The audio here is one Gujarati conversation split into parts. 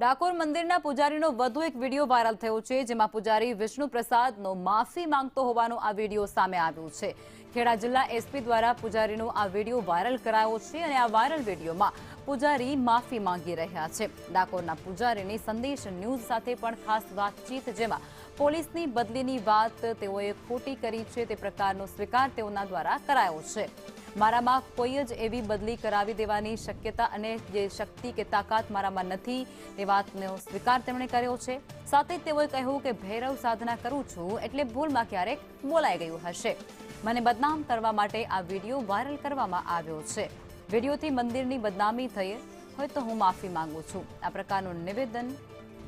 ડાકોર મંદિરના પૂજારીનો વધુ એક વીડિયો વાયરલ થયો છે, જેમાં પૂજારી વિષ્ણુ પ્રસાદનો માફી માંગતો હોવાનો આ વીડિયો સામે આવ્યો છે. ખેડા જિલ્લા એસપી દ્વારા પૂજારીનો આ વીડિયો વાયરલ કરાયો છે અને આ વાયરલ વિડીયોમાં પૂજારી માફી માંગી રહ્યા છે. ડાકોરના પૂજારીની સંદેશ ન્યૂઝ સાથે પણ ખાસ વાતચીત, જેમાં પોલીસની બદલીની વાત તેઓએ ખોટી કરી છે, તે પ્રકારનો સ્વીકાર તેઓના દ્વારા કરાયો છે. મારામાં કોઈ જ એવી બદલી કરાવી દેવાની શક્યતા અને જે શક્તિ કે તાકાત મારામાં નથી તે વાતનો સ્વીકાર તેમણે કર્યો છે. સાથે તેઓએ કહ્યું કે, ભૈરવ, સાધના કરું છું એટલે ભૂલમાં ક્યારેક બોલાઈ ગયું હશે. મને બદનામ કરવા માટે આ વીડિયો વાયરલ કરવામાં આવ્યો છે. વિડીયોથી મંદિરની બદનામી થઈ હોય તો હું માફી માંગુ છું. આ પ્રકારનું નિવેદન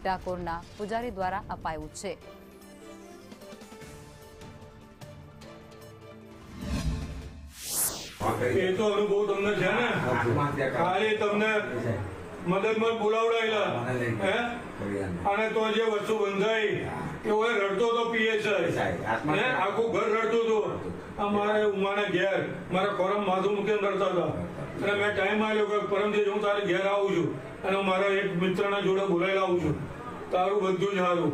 ડાકોરના પૂજારી દ્વારા અપાયું છે. એ તો અનુભવ તમને છે ને? ખાલી તમને મદદમાં બોલાવડાયેલા. હે. અને તો જે વસ્તુ બંધાઈ કે એ રડતો તો હે? આખું ઘર રડતું હતું. અમારે ઉમાને ઘેર મારા પરમ માથું મૂકીને રડતા હતા. અને મેં ટાઈમ આવ્યો કે પરમજી હું તારે ઘેર આવું છું. અને મારા એક મિત્રના જોડે બોલાયેલા આવું છું. તારું બધું જ સારું.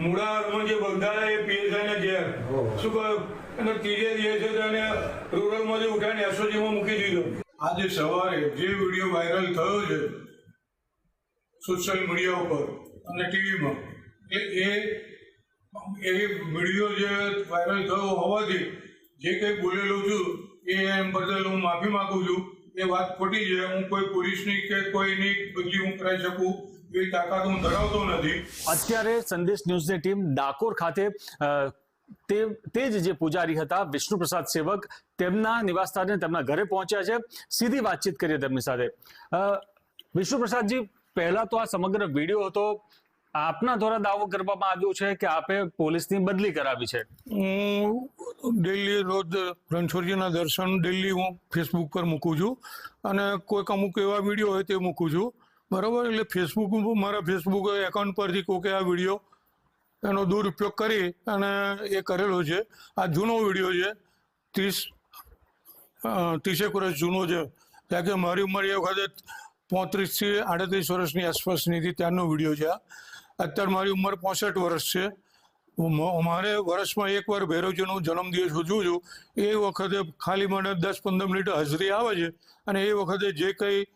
મૂળા જે બંધાયા એ પીએસઆઈ ને ઘેર. શું કહ્યું? અને ત્રીજે દિવસે તો એને રૂરલમાંથી ઉઠાવીને એસઓજીમાં મૂકી દીધો. આજે સવારે જે વીડિયો વાયરલ થયો છે સોશિયલ મીડિયા ઉપર અને ટીવીમાં એ એ એ વીડિયો જે વાયરલ થયો હોવાથી જે કંઈ બોલેલું છું એ એમ બદલ હું માફી માગું છું. એ વાત ખોટી છે હું કોઈ પોલીસની કે કોઈની બદલી હું કરાવી શકું એવી તાકાત હું ધરાવતો નથી. અત્યારે સંદેશ ન્યૂઝની ટીમ ડાકોર ખાતે તે તે જ જે પૂજારી હતા વિષ્ણુ પ્રસાદ સેવક, તેમના નિવાસસ્થાને તેમના ઘરે પહોંચ્યા છે. સીધી વાતચીત કરીએ તેમની સાથે. વિષ્ણુપ્રસાદજી વિષ્ણુ પ્રસાદજી પહેલા તો આ સમગ્ર વીડિયો હતો. આપના દ્વારા દાવો કરવામાં આવ્યો છે કે આપે પોલીસની બદલી કરાવી છે. હું ડેલી રોજ રણછોડજીના દર્શન ડેલી હું ફેસબુક પર મૂકું છું અને કોઈક અમુક એવા વીડિયો હોય તે મૂકું છું. બરાબર? એટલે ફેસબુક, મારા ફેસબુક એકાઉન્ટ પરથી કોઈક આ વીડિયો એનો દુરુપયોગ કરી અને એ કરેલો છે. આ જૂનો વીડિયો છે. ત્રીસ ત્રીસેક વર્ષ જૂનો છે. કારણ કે મારી ઉંમર એ વખતે પોત્રીસથી આડત્રીસ વર્ષની આસપાસની હતી ત્યારનો વીડિયો છે આ. અત્યારે મારી ઉંમર પોસઠ વર્ષ છે. મારે વર્ષમાં એકવાર ભૈરવજીનો જન્મદિવસ ઉજવું છું. એ વખતે ખાલી મને દસ પંદર મિનિટ હાજરી આવે છે અને એ વખતે જે કંઈ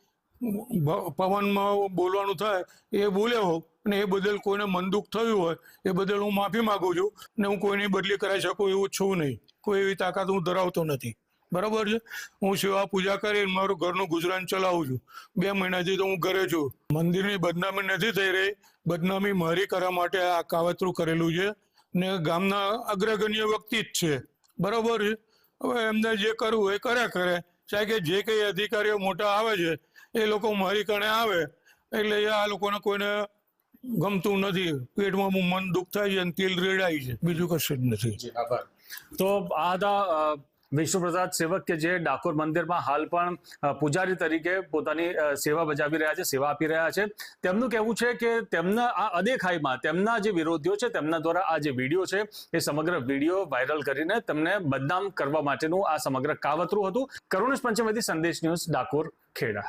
પવનમાં બોલવાનું થાય, એ બોલ્યો હોઉં, અને એ બદલ કોઈને મન દુઃખ થયું હોય, એ બદલ હું માફી માંગુ છું, ને હું કોઈની બદલી કરાવી શકું એવું છું નહીં. કોઈ એવી તાકાત હું ધરાવતો નથી. બરાબર છે? હું સેવા પૂજા કરીને મારું ઘરનું ગુજરાન ચલાવું છું. બે મહિનાથી તો હું ઘરે છું. મંદિરની બદનામી નથી થઈ રહી. બદનામી મારી કરવા માટે આ કાવતરું કરેલું છે, ને ગામના અગ્રગણ્ય વ્યક્તિ જ છે. બરાબર છે? હવે એમને જે કરવું એ કર્યા કરે. ચાહે કે જે કંઈ અધિકારીઓ મોટા આવે છે એ લોકો મારી કણે આવે એટલે એ આ લોકોને કોઈને ગમતું નથી. પેટમાં મન દુઃખ થાય છે અને તેલ રેડાય છે. બીજું કશું જ નથી. તો આ હતા વિષ્ણુપ્રસાદ વિષ્ણુ પ્રસાદ સેવક કે જે ડાકોર મંદિરમાં હાલ પણ પૂજારી તરીકે પોતાની સેવા બજાવી રહ્યા છે સેવા આપી રહ્યા છે. તેમનું કહેવું છે કે તેમના આ અદેખાઈમાં તેમના જે વિરોધીઓ છે તેમના દ્વારા આ જે વીડિયો છે એ સમગ્ર વીડિયો વાયરલ કરીને તેમને બદનામ કરવા માટેનું આ સમગ્ર કાવતરું હતું. કરુણેશ પંચમેથી સંદેશ ન્યૂઝ ડાકોર ખેડા.